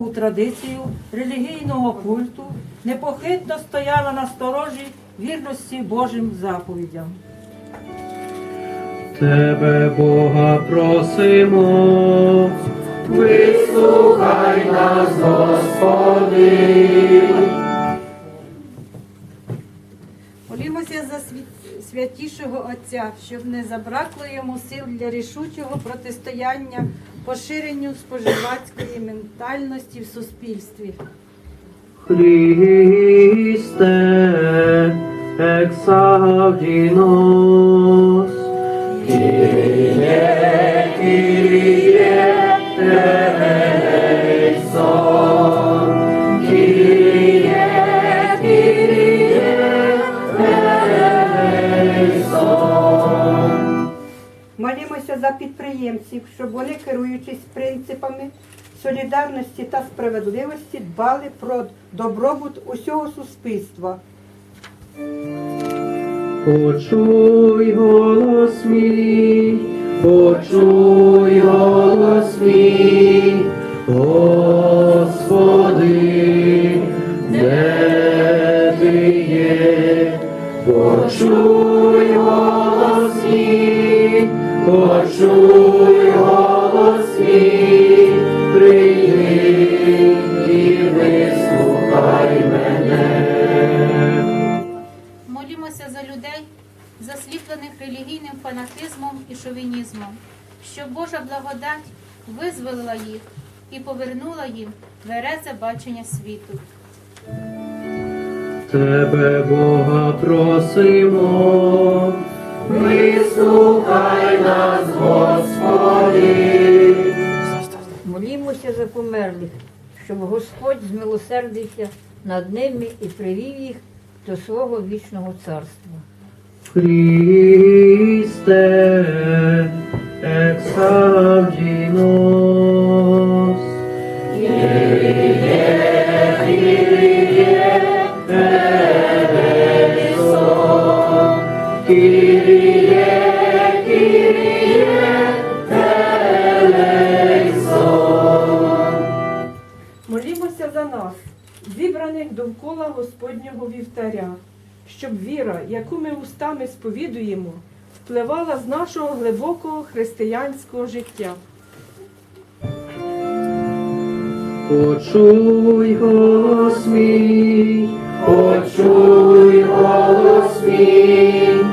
у традицію релігійного культу непохитно стояла на сторожі вірності Божим заповідям. Тебе, Бога, просимо, вислухай нас, Господи. Молімося за святішого Отця, щоб не забракло йому сил для рішучого протистояння поширенню споживацької ментальності в суспільстві. Христе, ексавдінос, Kyrie, Kyrie, Молімося за підприємців, щоб вони, керуючись принципами солідарності та справедливості, дбали про добробут усього суспільства. Почуй голос мій, почуй голос мій, Господи, де ти є, почуй голос мій, почуй голос мій, прийди і вислухай мене. Молімося за людей, засліплених релігійним фанатизмом і шовінізмом, щоб Божа благодать визволила їх і повернула їм тверезе бачення світу. Тебе, Бога, просимо, вислухай нас, Господи. Молімося за померлих, щоб Господь змилосердився над ними і привів їх до свого вічного царства. Христе, exaudinos. Нас, зібраних довкола Господнього вівтаря, щоб віра, яку ми устами сповідуємо, впливала з нашого глибокого християнського життя. Почуй голос мій, почуй голос мій,